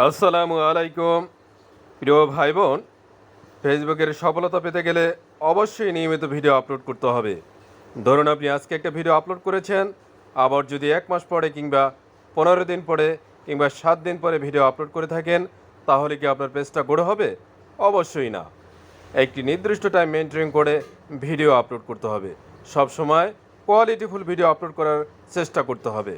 আসসালামু আলাইকুম। প্রিয় ভাই বোন ফেসবুকের সফলতা পেতে গেলে অবশ্যই নিয়মিত ভিডিও আপলোড করতে হবে। ধরুন আপনি আজকে একটা ভিডিও আপলোড করেছেন, আবার যদি এক মাস পরে কিংবা পনেরো দিন পরে কিংবা সাত দিন পরে ভিডিও আপলোড করে থাকেন, তাহলে কি আপনার পেজটা গড়ে হবে? অবশ্যই না। একটি নির্দিষ্ট টাইম মেনটেন করে ভিডিও আপলোড করতে হবে। সব সময় কোয়ালিটিফুল ভিডিও আপলোড করার চেষ্টা করতে হবে।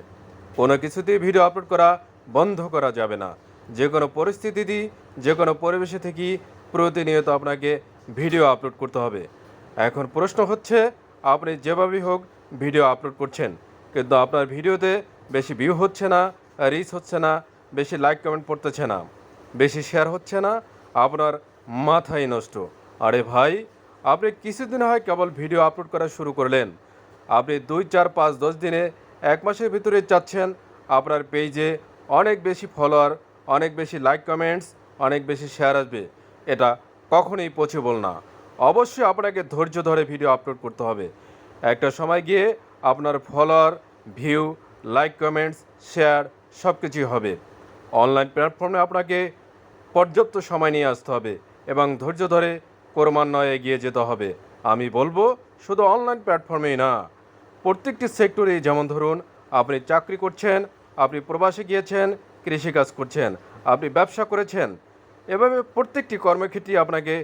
কোনো কিছুতেই ভিডিও আপলোড করা বন্ধ করা যাবে না। যে কোনো পরিস্থিতি যে কোনো পরিবেশে থেকেই প্রতিনিয়ত আপনাকে ভিডিও আপলোড করতে হবে। এখন প্রশ্ন হচ্ছে, আপনি যেভাবেই হোক ভিডিও আপলোড করছেন, কিন্তু আপনার ভিডিওতে বেশি ভিউ হচ্ছে না রিচ হচ্ছে না, বেশি লাইক কমেন্ট পড়তেছে না, বেশি শেয়ার হচ্ছে না, আপনার মাথাই নষ্ট। আরে ভাই, আপনি কিছুদিন হয় কেবল ভিডিও আপলোড করা শুরু করলেন। আপনি দুই, চার, পাঁচ, দশ দিনে এক মাসের ভিতরে চাচ্ছেন, আপনার পেজে অনেক বেশি ফলোয়ার অনেক বেশি লাইক কমেন্টস অনেক বেশি শেয়ার আসবে। এটা কখনোই পসিবল না। অবশ্যই আপনাকে ধৈর্য ধরে ভিডিও আপলোড করতে হবে। একটা সময় গিয়ে আপনার follower view like comments share সব কিছুই হবে অনলাইন প্ল্যাটফর্মে আপনাকে পর্যাপ্ত সময় নিয়ে আসতে হবে এবং ধৈর্য ধরে ক্রমান্বয়ে এগিয়ে যেতে হবে। আমি বলব, শুধু অনলাইন প্ল্যাটফর্মেই না। প্রত্যেকটি সেক্টরেই যেমন ধরুন, আপনি চাকরি করছেন, আপনি প্রবাসে গিয়েছেন কৃষিকাজ করছেন, আপনি ব্যবসা করেছেন, এভাবে প্রত্যেকটি কর্মক্ষেত্রে আপনাকে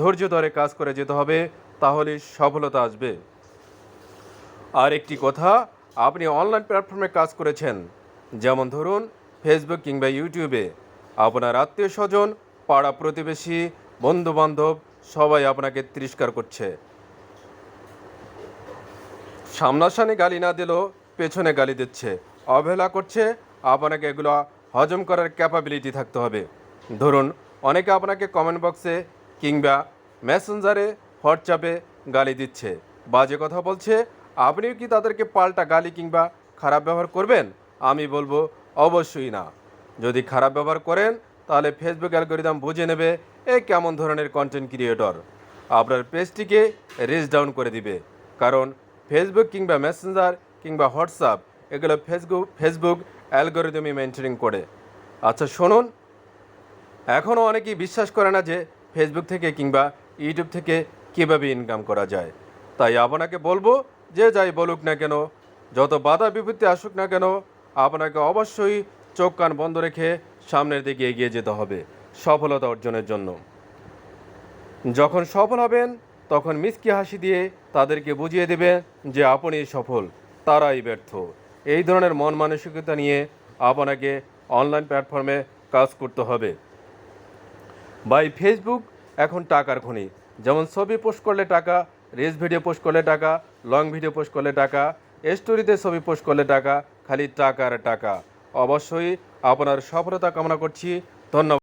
ধৈর্য ধরে কাজ করে যেতে হবে, তাহলে সফলতা আসবে। আর একটি কথা, আপনি অনলাইন প্ল্যাটফর্মে কাজ করেছেন, যেমন ধরুন ফেসবুক কিংবা ইউটিউবে আপনার আত্মীয় স্বজন পাড়া প্রতিবেশী বন্ধু বান্ধব সবাই আপনাকে তিরস্কার করছে। সামনাসামনি গালি না দিলেও পেছনে গালি দিচ্ছে, অবহেলা করছে, আপনাকে এগুলো হজম করার ক্যাপাবিলিটি থাকতে হবে। ধরুন, অনেকে আপনাকে কমেন্ট বক্সে কিংবা মেসেঞ্জারে হোয়াটসঅ্যাপে গালি দিচ্ছে। বাজে কথা বলছে, আপনিও কি তাদেরকে পাল্টা গালি কিংবা খারাপ ব্যবহার করবেন? আমি বলব, অবশ্যই না। যদি খারাপ ব্যবহার করেন, তাহলে ফেসবুক অ্যালগোরিদম বুঝে নেবে এ কেমন ধরনের কন্টেন্ট ক্রিয়েটর আপনার পেজটিকে রিচ ডাউন করে দিবে। কারণ ফেসবুক কিংবা মেসেঞ্জার কিংবা হোয়াটসঅ্যাপ এগুলো ফেসবুক ফেসবুক অ্যালগোরিদমই মেনটেনিং করে। আচ্ছা শুনুন। এখনও অনেকেই বিশ্বাস করে না যে ফেসবুক থেকে কিংবা ইউটিউব থেকে কীভাবে ইনকাম করা যায়। তাই আপনাকে বলব, যে যাই বলুক না কেন, যত বাধা বিপত্তি আসুক না কেন, আপনাকে অবশ্যই চোখ কান বন্ধ রেখে সামনের দিকে এগিয়ে যেতে হবে সফলতা অর্জনের জন্য। যখন সফল হবেন, তখন মিসকি হাসি দিয়ে তাদেরকে বুঝিয়ে দেবেন যে আপনি সফল, তারাই ব্যর্থ। এই ধরনের মন মানসিকতা নিয়ে আপনাকে অনলাইন প্ল্যাটফর্মে কাজ করতে হবে। বাই ফেসবুক এখন টাকার খনি। যেমন ছবি পোস্ট করলে টাকা রিলস ভিডিও পোস্ট করলে টাকা লং ভিডিও পোস্ট করলে টাকা স্টোরিতে ছবি পোস্ট করলে টাকা, খালি টাকার টাকা। অবশ্যই আপনার সফলতা কামনা করছি। ধন্যবাদ।